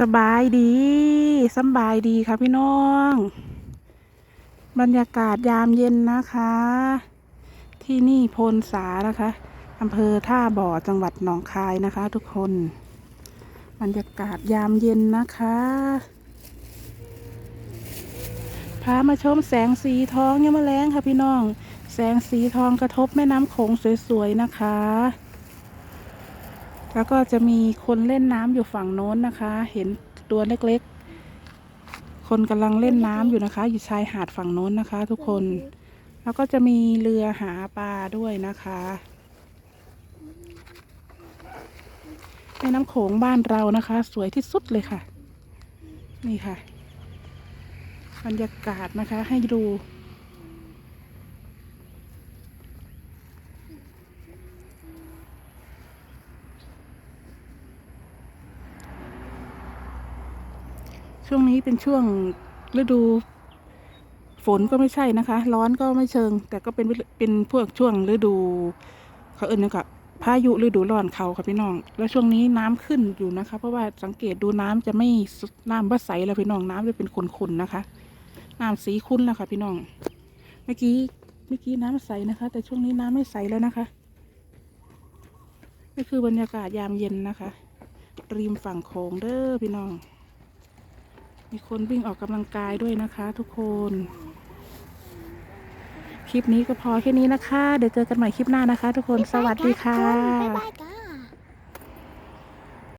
สบายดีสบายดีค่ะพี่น้อง บรรยากาศยามเย็นนะคะ ที่นี่โพนสานะคะอำเภอท่าบ่อจังหวัดหนองคายนะคะ ทุกคน บรรยากาศยามเย็นนะคะพามาชมแสงสีทองยามมะแรงค่ะพี่น้อง แสงสีทองกระทบแม่น้ำโขงสวยๆนะคะ แล้วก็จะมีคนเล่นน้ำอยู่ฝั่งโน้นนะคะ เห็นตัวเล็กๆ คนกำลังเล่นน้ำอยู่นะคะ อยู่ชายหาดฝั่งโน้นนะคะ ทุกคน แล้วก็จะมีเรือหาปลาด้วยนะคะแม่น้ำโขงบ้านเรานะคะ สวยที่สุดเลยค่ะ นี่ค่ะ บรรยากาศนะคะให้ดู ช่วงนี้เป็นช่วงฤดู ฝนก็ไม่ใช่นะคะ ร้อนก็ไม่เชิง แต่ก็เป็นเป็นพวกช่วงฤดู เขาเอ่นกับพายุฤดูร้อนเขาค่ะพี่น้อง แล้วช่วงนี้น้ำขึ้นอยู่นะคะ เพราะว่าสังเกตดูน้ำจะไม่น้ำว่าใสแล้วพี่น้องน้ำจะเป็นขุ่นๆนะคะ น้ำสีขุ่นแล้วค่ะพี่น้อง เมื่อกี้เมื่อกี้น้ำใสนะคะ แต่ช่วงนี้น้ำไม่ใสแล้วนะคะนี่คือบรรยากาศยามเย็นนะคะริมฝั่งโขงเด้อพี่น้อง มีคนวิ่งออกกำลังกายด้วยนะคะ ทุกคน คลิปนี้ก็พอแค่นี้นะคะ เดี๋ยวเจอกันใหม่คลิปหน้านะคะ ทุกคน สวัสดีค่ะ บ๊ายบาย